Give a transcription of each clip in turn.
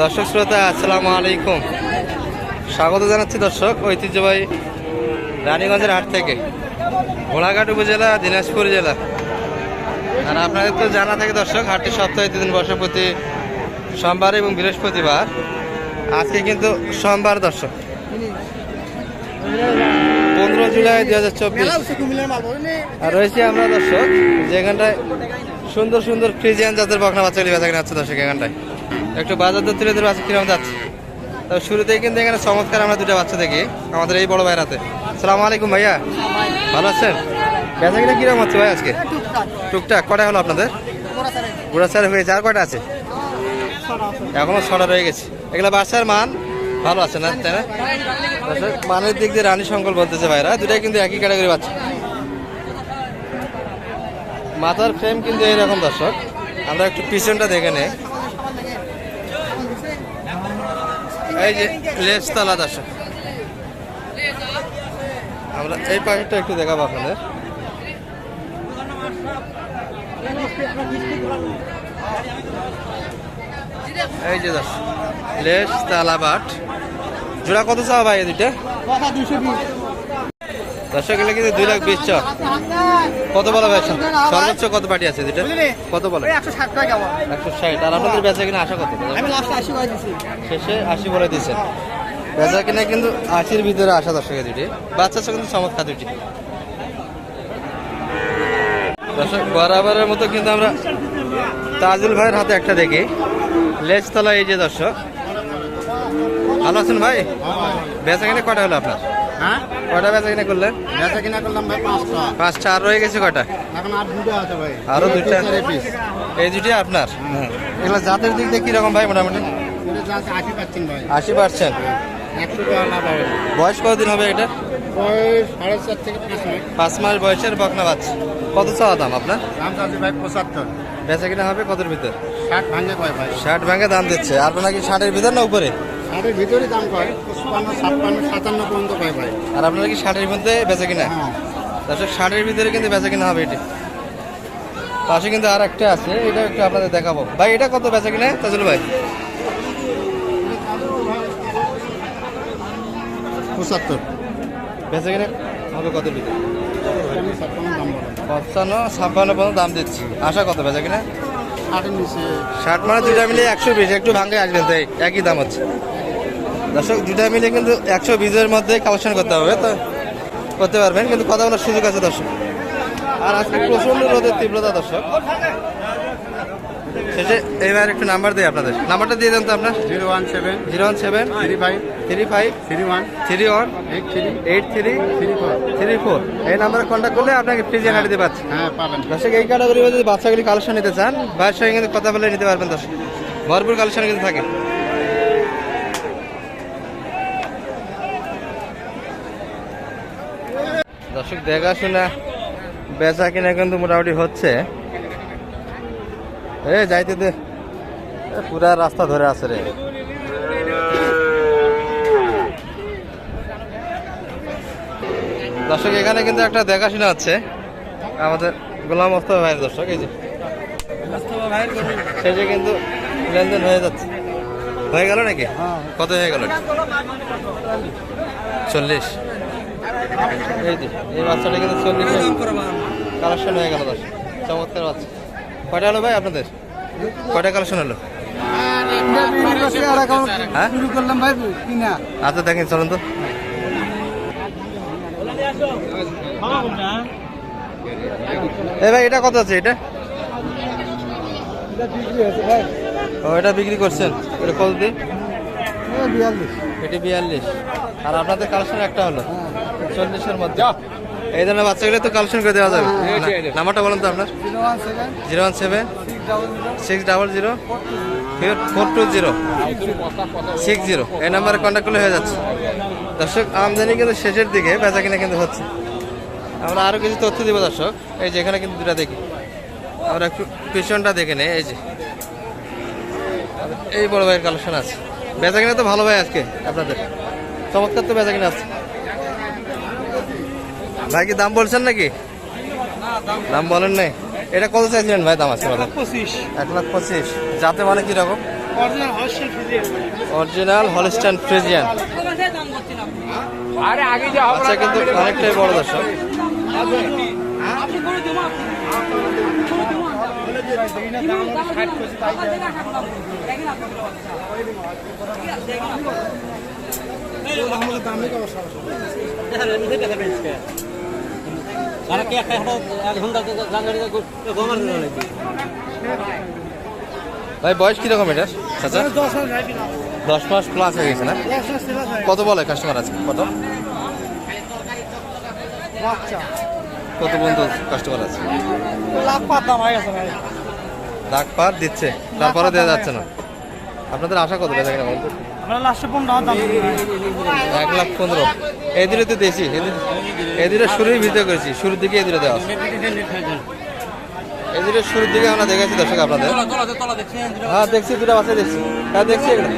দর্শক শ্রোতা, আসসালামু আলাইকুম। স্বাগত জানাচ্ছি দর্শক, ঐতিহ্যবাহী রানীগঞ্জের হাট থেকে। ঘোড়াঘাট উপজেলা, দিনাজপুর জেলা। আর আপনাদের তো জানা থাকে দর্শক, হাটটি সপ্তাহে দুদিন বসে প্রতি সোমবার এবং বৃহস্পতিবার। আজকে কিন্তু সোমবার দর্শক। পনেরো জুলাই দু হাজার চব্বিশ। আর রয়েছি আমরা দর্শক, যেখানটায় সুন্দর সুন্দর ফ্রিজিয়ান জাতের বকনা বাচ্চাগুলি বেচা কিনা দর্শক, এখানটায়। একটু বাজার দর তুলে ধরে বাচ্চা কীরকম যাচ্ছে? তবে শুরুতেই কিন্তু এখানে চমৎকার আমরা দুটো বাচ্চা দেখি, আমাদের এই বড় ভাইয়ের হাতে। সালাম আলাইকুম ভাইয়া। ভালো আছেন? বেচা কিনা কীরকম হচ্ছে ভাই আজকে? টুকটাক। কটা হলো আপনাদের? বুড়া স্যার হয়েছে আর কটা আছে? এখনও ছটা রয়ে গেছে। এগুলো বাচ্চার মান ভালো আছে না, তাই না? মানের দিক দিয়ে রানী সংকল বলতেছে ভাইরা, দুটাই কিন্তু একই ক্যাটাগরি বাচ্চা। মাথার ফ্রেম কিন্তু এইরকম দর্শক। আমরা একটু পিছনটা দেখে নেই। এই যে লেস তালা দর্শক আমরা এই পাখিটা একটু দেখাবো আপনাদের। এই যে দাস লেজ তালা বাট জোড়া কত চাওয়া ভাই দুইটা দর্শক এগুলো কিন্তু দুই লাখ বিশ কত বলা ভাই সর্বোচ্চ কত পার্টি আছে দুইটা? কত বলে? একশো ষাট টাকা একশো ষাট। আর আপনাদের বেচা কিনা আশা কত? শেষে আশি বলে দিয়েছেন বেচা কিনা কিন্তু আশির ভিতরে আসা দর্শকের দুটি বাচ্চা আছে কিন্তু চমৎকার দুটি দর্শক বরাবরের মতো কিন্তু আমরা তাজুল ভাইয়ের হাতে একটা দেখি। লেজ তলা এই যে দর্শক। ভালো আছেন ভাই? বেচা কিনা কটা হলো আপনার? হ্যাঁ? কটা বেচা কিনা করলেন বেচা কিনা করলাম ভাই পাঁচটা। পাঁচটা আর রয়ে গেছে কটা এখন আর দুটো আছে ভাই। আরও দুইটা পিস এই দুটি আপনার? এগুলো জাতের দিক দিয়ে কীরকম ভাই মোটামুটি? আশি ভাই। পার্সেন্ট? বয়স কতদিন হবে এটা? পাঁচ মাস। বয়সের বকনা বাচ্চা কত চাওয়া দাম আপনার? পঁচাত্তর। বেচা কিনা হবে কতর ভিতর? ষাট ভাঙে ভাই। ষাট ভাঙে দাম দিচ্ছে। আপনার নাকি ষাটের ভিতর না উপরে? ষাটের ভিতরে দাম কয়? পঁচপান্ন ছাপ্পান্ন সাতান্ন পর্যন্ত কয় ভাই? আর আপনার কি ষাটের মধ্যে বেচা কিনা? হ্যাঁ। দর্শক ষাটের ভিতরে কিন্তু বেচা কিনা হবে এটি। পাশে কিন্তু আর একটা আছে এটা একটু আপনাদের দেখাবো। ভাই এটা কত বেচা কিনা তাজুল ভাই? পঁচাত্তর। বেচা কিনা হবে কত ভিতরে পঞ্চান্ন ছাপ্পান্ন পর্যন্ত দাম দিচ্ছি। আশা কত বেচা কিনা? ষাট মানে দুইটা মিলে একশো বিশ একটু ভাঙে আসবেন তাই একই দাম হচ্ছে। দর্শক দুইটা মিলে কিন্তু একশো বিশের মধ্যে কালেকশন করতে হবে তো করতে পারবেন। কিন্তু কথা বলার সুযোগ আছে দর্শক। আর আজকে প্রচণ্ড রোদের তীব্রতা দর্শক। শেষে এবার একটু নাম্বার দিই আপনাদের। নাম্বারটা দিয়ে দেন তো আপনার। Zero one seven. Zero one seven. Three five. Three five. Three one. Three one. Eight three. Eight three. Three four. Three four. এই নাম্বারে কন্ট্যাক্ট করলে আপনাকে ফ্রিজে হাঁটি দিতে পারছি। হ্যাঁ পাবেন। দর্শক এই ক্যাটাগরি যদি বাচ্চাগুলি কালেকশন নিতে চান ভাইয়ের সঙ্গে কিন্তু কথা বলে নিতে পারবেন দর্শক। ভরপুর কালেকশন কিন্তু থাকে। দর্শক দেখাশোনা বেচা কিনা কিন্তু মোটামুটি হচ্ছে। এ যাইতে দে। পুরা রাস্তা ধরে আছে রে। দর্শক এখানে কিন্তু একটা দেখাশোনা আছে আমাদের গোলাম মোস্তফা ভাইয়ের দর্শক এই যে। সেই যে কিন্তু লেনদেন হয়ে যাচ্ছে। হয়ে গেল নাকি? কত হয়ে গেল? চল্লিশ। এই যে এই বাচ্চাটা কিন্তু চল্লিশ কালেকশন হয়ে গেল দর্শক চমৎকার বাচ্চা। কয়টা হলো ভাই আপনাদের? কয়টা কালেকশন হলো? হ্যাঁ? করলাম ভাই আচ্ছা দেখেন চলুন তো। এ ভাই এটা কত আছে এটা? ও এটা বিক্রি করছেন। এটা কত এটি বিয়াল্লিশ। আর আপনাদের কালেকশন একটা হলো? চল্লিশের মধ্যে। এই ধরনের বাচ্চাগুলো তো কালেকশন করে দেওয়া যাবে। নাম্বারটা বলুন তো আপনার। Zero one seven six double zero four two zero. Six zero. এই নাম্বারে কন্ট্যাক্ট করলে হয়ে যাচ্ছে। দর্শক আমদানি কিন্তু শেষের দিকে বেচা কিনা কিন্তু হচ্ছে। আমরা আরও কিছু তথ্য দিব দর্শক। এই যে এখানে কিন্তু দুটা দেখি। আমরা একটু পিছনটা দেখে নেই এই যে। এই বড় ভাইয়ের কালেকশন আছে। বেচা কিনা তো ভালো ভাই আজকে আপনাদের। চমৎকার তো বেচা কিনা আছে। ভাই কি দাম বলছেন নাকি দাম বলেন নাই এটা কত চাইছিলেন ভাই দাম আছে পঁচিশ এক লাখ পঁচিশ যাতে মানে কীরকম অরিজিনাল হলস্টাইন ফ্রিজিয়ান আরে আগে কিন্তু অনেকটাই বড় দর্শক ভাই বয়স কীরকম এটার চাচা? দশ মাস প্লাস হয়ে গেছে না? কত বলে কাস্টমার আছে কত? কত বন্ধু কাস্টমার আছে? লাখ পার দিচ্ছে তারপরে দেওয়া যাচ্ছে না। আপনাদের আশা কত কিনা বলতো এক লাখ পনেরো। এই তো দিয়েছি এই শুরুই ভিডিও করেছি শুরুর দিকে এই দিনে দেওয়া এই শুরুর দিকে আমরা দেখেছি দর্শক আপনাদের। হ্যাঁ দেখছি দুটা বাচ্চা দেখছি। হ্যাঁ দেখছি এগুলো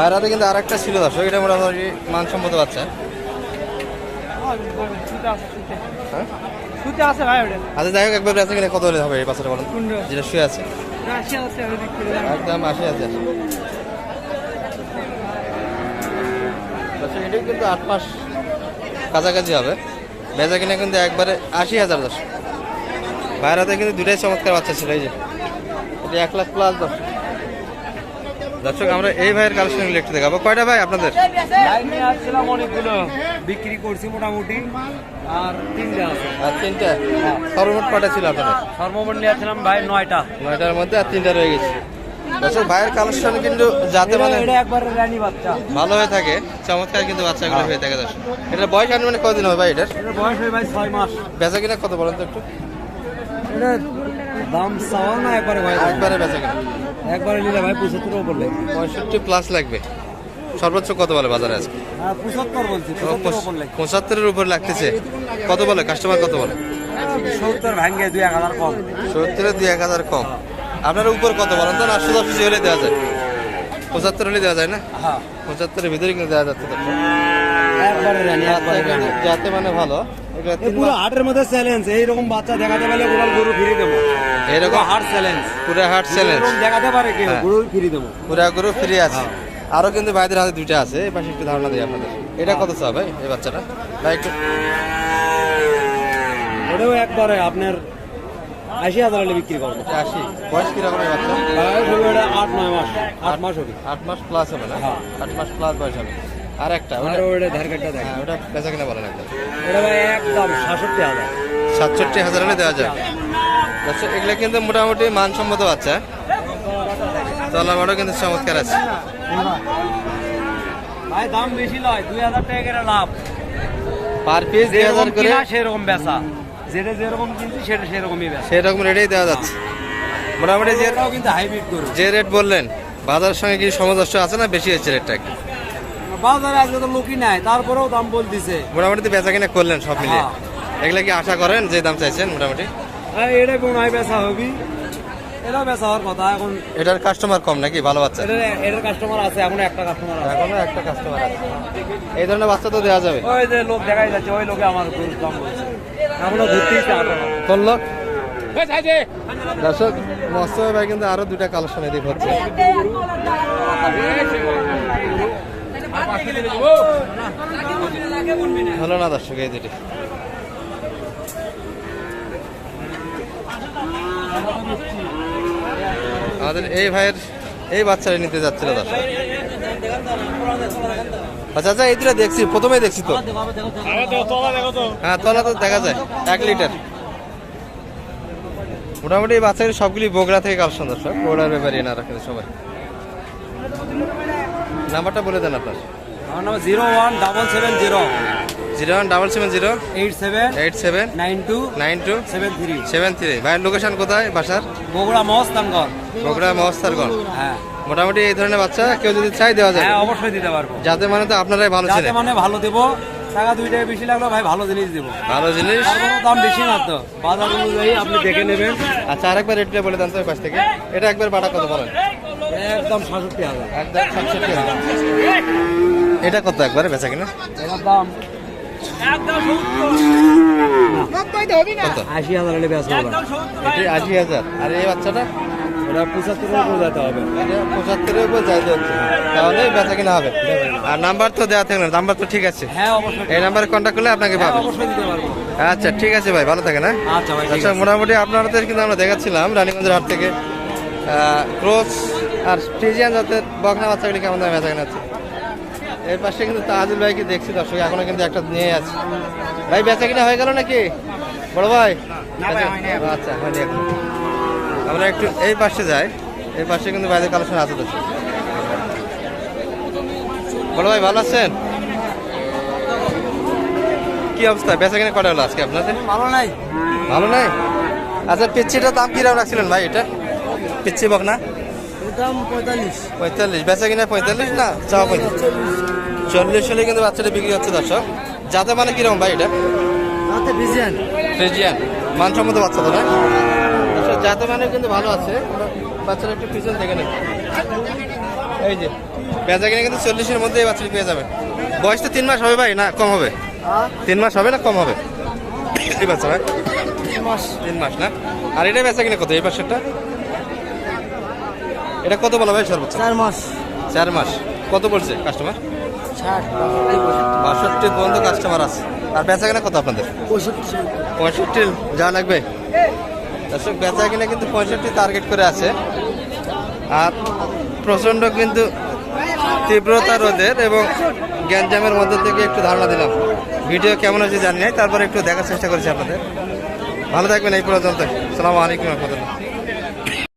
আর রাতে কিন্তু আরেকটা ছিল দর্শক এটা মোটামুটি মানসম্মত বাচ্চা। হ্যাঁ? সুতে আছে ভাই ওটা আচ্ছা যাই হোক একবার বেচা কিনা কত হলে হবে এই বাচ্চাটা বলেন? যেটা শুয়ে আছে। আছে। একদম আশি হাজার আচ্ছা কিন্তু আট মাস কাছাকাছি হবে। বেচা কিনা কিন্তু একবারে আশি হাজার দশ। বাইরেতে কিন্তু দুটাই চমৎকার বাচ্চা ছিল এই যে। এটা এক লাখ প্লাস দশ। দর্শক আমরা এই ভাইয়ের কালেকশনগুলো একটু দেখাবো। কয়টা ভাই আপনাদের? লাইন আসছিলাম অনেকগুলো। বিক্রি করছি মোটামুটি। আর তিনটা আছে। আর তিনটা? সর্বমোট কয়টা ছিল আপনাদের? সর্বমোট নিয়ে আসছিলাম ভাই নয়টা। নয়টার মধ্যে আর তিনটা রয়ে গেছে। দর্শক ভাইয়ের কালেকশন কিন্তু যাতে মানে ভালো হয়ে থাকে চমৎকার কিন্তু বাচ্চাগুলো হয়ে থাকে দর্শক। এটা বয়স আনুমানে কদিন হবে ভাই এটার? এটা বয়স হয় ভাই ছয় মাস। বেচা কিনা কত বলেন তো একটু? এটা দাম চাওয়া না একবারে ভাই। একবারে বেচা কিনা। একবারে নিলে ভাই পঁচাত্তর উপর লাগবে পঁয়ষট্টি প্লাস লাগবে। সর্বোচ্চ কত বলে বাজারে আজকে? হ্যাঁ পঁচাত্তরের উপর লাগতেছে। কত বলে? কাস্টমার কত বলে? সত্তর ভাঙ্গে দুই এক হাজার কম। সত্তরের দুই এক হাজার কম। আপনার উপর কত বলেন? তো সোজা সুজি হলে দেওয়া যায়। পঁচাত্তর হলে দেওয়া যায় না? হ্যাঁ। পঁচাত্তরের ভিতরে কিন্তু দেওয়া যাচ্ছে যাতে মানে ভালো। পুরো হাটের মধ্যে চ্যালেঞ্জ এইরকম বাচ্চা দেখাতে পারলে পুরো গরু ফিরে দেবো। এরকম হাট চ্যালেঞ্জ পুরো হার্ট চ্যালেঞ্জ দেখাতে পারে কেউ হ্যাঁ। গরু ফিরে দেবো। পুরা গরু ফ্রি আছে। আরও কিন্তু ভাইদের হাতে দুইটা আছে এই পাশে একটু ধারণা দিই আপনাদের। এটা কত চা ভাই এই বাচ্চাটা? ভাই একটু ওটাও একবারে আপনার আশি হাজার হলে বিক্রি করব। আশি। বয়স কীরকম বাচ্চা? বয়স হবে ওটা আট নয় মাস। আট মাস হবে। আট মাস প্লাস হবে না? হ্যাঁ। আট মাস প্লাস বয়স হবে। আর একটা ওটা ওটা ধার কার্ডটা দেখ হ্যাঁ ওটা বেচা কিনা বলেন একটা ওটা ভাই একদম সাতষট্টি হাজার। সাতষট্টি হাজার হলে দেওয়া যায়। আচ্ছা এগুলো কিন্তু মোটামুটি মানসম্মত বাচ্চা। তলা বড় কিন্তু চমৎকার আছে। ভাই দাম বেশি নয় দুই হাজার টাকা করে লাভ। পার পিস দুই হাজার করে কিনা সেরকম বেচা। যেটা যেরকম কিনছি সেটা সেরকমই বেচা। সেরকম রেটেই দেওয়া যাচ্ছে। মোটামুটি যে কিন্তু হাইব্রিড গরু। যে রেট বললেন বাজারের সঙ্গে কি সামঞ্জস্য আছে না বেশি হচ্ছে রেটটা একটু? বাজারে আজকে তো লোকই নাই তারপরেও দাম বলতেছে। মোটামুটি বেচা কিনা করলেন সব মিলিয়ে। হ্যাঁ। এগুলা কি আশা করেন যে দাম চাইছেন মোটামুটি? হ্যাঁ এটা কোন হয় বেচা হবি? এটাও বেচা হওয়ার কথা এখন এটার কাস্টমার কম নাকি ভালো বাচ্চা? এটার কাস্টমার আছে এখন একটা কাস্টমার আছে। এখনও একটা কাস্টমার আছে। এই ধরনের বাচ্চা তো দেওয়া যাবে। ওই যে লোক দেখাই যাচ্ছে ওই লোকে আমার গরুর দাম বলছে। এখনও ধরতেই না। কোন লোক? দর্শক মস্ত ভাই কিন্তু আরও দুটা কালেকশন এদিক হচ্ছে। হলো না দর্শক, এই দুটি। আমাদের এই ভাইয়ের এই বাচ্চারা নিতে যাচ্ছিল দর্শক। আচ্ছা আচ্ছা এই দুটা দেখছি প্রথমে দেখছি তো। হ্যাঁ তলা তো দেখা যায়, এক লিটার। মোটামুটি এই বাচ্চাগুলি সবগুলি বগুড়া থেকে কালেকশন দর্শক, বগুড়ার ব্যাপারে এনারা কিন্তু সবাই। নাম্বারটা বলে দেন আপনার। আমার নাম zero one double seven zero. Zero one double seven zero. Eight seven eight seven nine two nine two seven three. Seven three. ভাইয়ের লোকেশন কোথায় বাসার? বগুড়া বগুড়া হ্যাঁ। মোটামুটি এই ধরনের বাচ্চা কেউ যদি চাই দেওয়া যায় হ্যাঁ অবশ্যই দিতে পারব। যাতে মানে তো আপনারাই ভালো যাতে ছিলেন। মানে ভালো দেবো। টাকা দুই টাকা বেশি লাগল ভাই ভালো জিনিস দেবো। ভালো জিনিস? দাম বেশি না তো। বাজার অনুযায়ী আপনি দেখে নেবেন। আচ্ছা আরেকবার রেটটা বলে দেন তো পাশ থেকে। এটা একবার বাটা কত বলেন? একদম সাতষট্টি হাজার। একদম সাতষট্টি হাজার। এটা কত একবারে বেচা কিনা? দাম? আশি হাজার হলে এটি আশি হাজার। আর এই বাচ্চাটা? ওটা পঁচাত্তরের উপর যেতে হবে। এটা পঁচাত্তরের উপর চাইতে হচ্ছে। তাহলে বেচা কিনা হবে। আর নাম্বার তো দেওয়া থাকবে না। নাম্বার তো ঠিক আছে। হ্যাঁ অবশ্যই। এই নাম্বারে কন্ট্যাক্ট করলে আপনাকে পাবে। পারব। আচ্ছা ঠিক আছে ভাই ভালো থাকেন হ্যাঁ? আচ্ছা আচ্ছা। মোটামুটি আপনাদের কিন্তু আমরা দেখাচ্ছিলাম রানীগঞ্জের হাট থেকে ক্রোস আর ফ্রিজিয়ান জাতের বকনা বাচ্চাগুলি কেমন দামে বেচা কেনা এর পাশে কিন্তু তাজুল ভাইকে দেখছি দর্শক এখনও কিন্তু একটা নিয়ে আছে। ভাই বেচা কিনা হয়ে গেল নাকি? বড় ভাই? আচ্ছা হয়নি আমরা একটু এই পাশে যাই। এই পাশে কিন্তু বাইরের কালেকশন আছে দর্শক। বড় ভাই ভালো আছেন? কি অবস্থা? বেচা কিনা কটা হলো আজকে আপনাদের? ভালো নাই। ভালো নাই? আচ্ছা পিচ্ছিটার দাম কীরকম রাখছিলেন ভাই এটা? পিচ্ছি বক না দাম পঁয়তাল্লিশ। পঁয়তাল্লিশ বেচা কিনা পঁয়তাল্লিশ না? চাওয়া পঁয়তাল্লিশ। চল্লিশ হলে কিন্তু বাচ্চাটা বিক্রি হচ্ছে দর্শক। যাতে মানে কীরকম ভাই এটা? ফ্রিজিয়ান। মানসম্মত বাচ্চা তো না? যাতে মানে কিন্তু ভালো আছে। বাচ্চাটা একটু পিছন থেকে নেব। এই যে বেচা কিনা কিন্তু চল্লিশের মধ্যে এই বাচ্চাটি পেয়ে যাবে বয়স তো তিন মাস হবে ভাই না কম হবে? তিন মাস হবে না কম হবে? এই বাচ্চা ভাই? মাস। তিন মাস না? আর এটা বেচা কিনা কত? এই পাশেরটা? এটা কত বলা ভাই সর্বোচ্চ? চার মাস। চার মাস। কত বলছে কাস্টমার ষাট। বাষট্টি পর্যন্ত কাস্টমার আছে। আর বেচা কেনা কত আপনাদের? পঁয়ষট্টি। পঁয়ষট্টি। যা লাগবে। দর্শক বেচা কিনা কিন্তু পঁয়ষট্টি টার্গেট করে আছে। আর প্রচণ্ড কিন্তু তীব্রতা রোদের এবং গ্যাঞ্জামের মধ্যে থেকে একটু ধারণা দিলাম। ভিডিও কেমন হয়েছে জানি নাই তারপরে একটু দেখার চেষ্টা করেছি আপনাদের। ভালো থাকবেন এই পর্যন্ত সালামু আলাইকুম রহমতুল্লাহ।